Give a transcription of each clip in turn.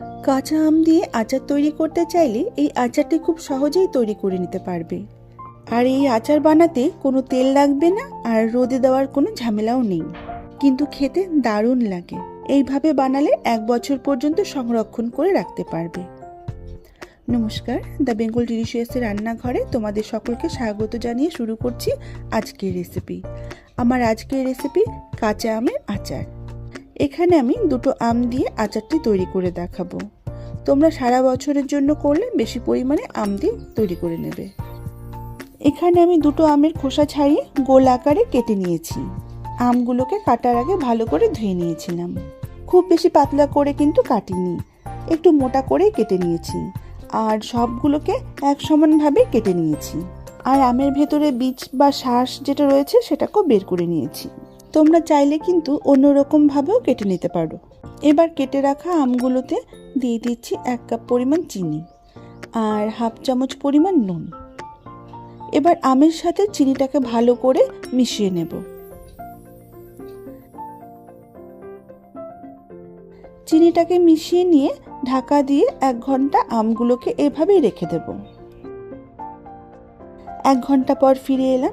কাঁচা আম দিয়ে আচার তৈরি করতে চাইলে এই আচারটি খুব সহজেই তৈরি করে নিতে পারবে। আর এই আচার বানাতে কোনো তেল লাগবে না আর রোদে দেওয়ার কোনো ঝামেলাও নেই। কিন্তু খেতে দারুণ লাগে। এইভাবে বানালে এক বছর পর্যন্ত সংরক্ষণ করে রাখতে পারবে। নমস্কার, দ্য বেঙ্গল ডিলিশিয়াসের রান্নাঘরে তোমাদের সকলকে স্বাগত জানিয়ে শুরু করছি আজকের রেসিপি। আমার আজকের রেসিপি কাঁচা আমের আচার। এখানে আমি দুটো আম দিয়ে আচারটি তৈরি করে দেখাবো। তোমরা সারা বছরের জন্য করলে বেশি পরিমাণে আম দিয়ে তৈরি করে নেবে। এখানে আমি দুটো আমের খোসা ছাড়িয়ে গোল আকারে কেটে নিয়েছি। আমগুলোকে কাটার আগে ভালো করে ধুয়ে নিয়েছিলাম। খুব বেশি পাতলা করে কিন্তু কাটিনি। একটু মোটা করে কেটে নিয়েছি। আর সবগুলোকে এক সমানভাবে কেটে নিয়েছি। আর আমের ভেতরে বীজ বা শ্বাস যেটা রয়েছে সেটাকেও বের করে নিয়েছি। তোমরা চাইলে কিন্তু অন্যরকমভাবেও কেটে নিতে পারো। এবার কেটে রাখা আমগুলোতে দিয়ে দিচ্ছি এক কাপ পরিমাণ চিনি আর হাফ চামচ পরিমাণ নুন। এবার আমের সাথে চিনিটাকে ভালো করে মিশিয়ে নেব। চিনিটাকে মিশিয়ে নিয়ে ঢাকা দিয়ে এক ঘণ্টা আমগুলোকে এভাবেই রেখে দেব। এক ঘণ্টা পর ফিরে এলাম।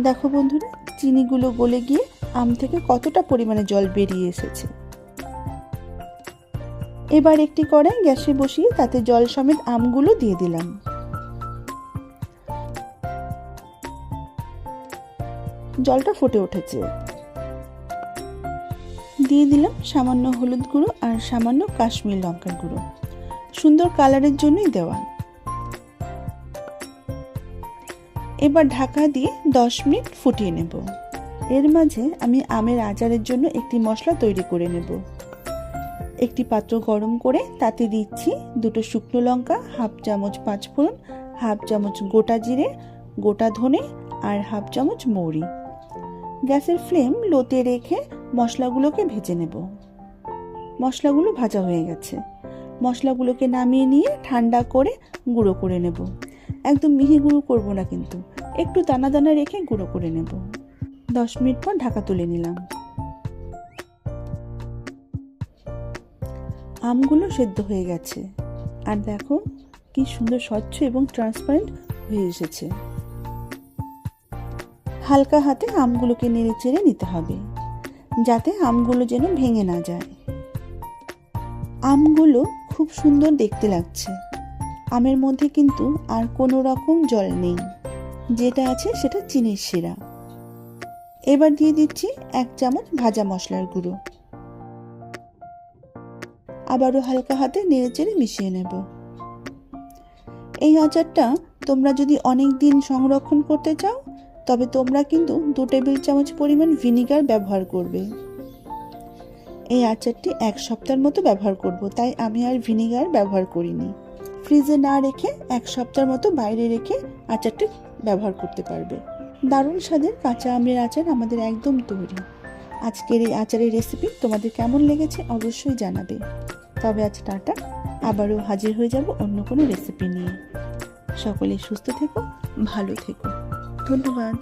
দেখো বন্ধুরা, চিনিগুলো গলে গিয়ে আম থেকে কতটা পরিমাণে জল বেরিয়ে এসেছে। এবার একটি কড়াই গ্যাসে বসিয়ে তাতে জল সমেত আমগুলো দিয়ে দিলাম। জলটা ফুটে উঠেছে। দিয়ে দিলাম সামান্য হলুদ গুঁড়ো আর সামান্য কাশ্মীর লঙ্কার গুঁড়ো। সুন্দর কালারের জন্যই দেওয়া। এবার ঢাকা দিয়ে দশ মিনিট ফুটিয়ে নেব। এর মাঝে আমি আমের আচারের জন্য একটি মশলা তৈরি করে নেব। একটি পাত্র গরম করে তাতে দিচ্ছি দুটো শুকনো লঙ্কা, হাফ চামচ পাঁচফোড়ন, হাফ চামচ গোটা জিরে, গোটা ধনে আর হাফ চামচ মৌরি। গ্যাসের ফ্লেম লোতে রেখে মশলাগুলোকে ভেজে নেব। মশলাগুলো ভাজা হয়ে গেছে। মশলাগুলোকে নামিয়ে নিয়ে ঠান্ডা করে গুঁড়ো করে নেব। একদম মিহি গুঁড়ো করব না কিন্তু। একটু দানা দানা রেখে গুঁড়ো করে নেব। দশ মিনিট পর ঢাকা তুলে নিলাম। আমগুলো সেদ্ধ হয়ে গেছে। আর দেখো, কি সুন্দর স্বচ্ছ এবং ট্রান্সপারেন্ট হয়ে এসেছে। হালকা হাতে আমগুলোকে নেড়ে চেড়ে নিতে হবে, যাতে আমগুলো যেন ভেঙে না যায়। আমগুলো খুব সুন্দর দেখতে লাগছে। আমের মধ্যে কিন্তু আর কোনো রকম জল নেই। যেটা আছে সেটা চিনির শিরা। এবার দিয়ে দিচ্ছি এক চামচ ভাজা মশলার গুঁড়ো। আবারও হালকা হাতে নেড়ে চেড়ে মিশিয়ে নেব। এই আচারটা তোমরা যদি অনেক দিন সংরক্ষণ করতে চাও, তবে তোমরা কিন্তু দু টেবিল চামচ পরিমাণ ভিনিগার ব্যবহার করবে। এই আচারটি এক সপ্তাহের মতো ব্যবহার করব, তাই আমি আর ভিনিগার ব্যবহার করিনি। ফ্রিজে না রেখে এক সপ্তাহের মতো বাইরে রেখে আচারটি ব্যবহার করতে পারবে। দারুণ স্বাদের কাঁচা আমের আচার আমাদের একদম তৈরি। আজকের এই আচারের রেসিপি তোমাদের কেমন লেগেছে অবশ্যই জানাবে। তবে আজ টাটা, আবারও হাজির হয়ে যাব অন্য কোনো রেসিপি নিয়ে। সকলে সুস্থ থেকো, ভালো থেকো। ধন্যবাদ।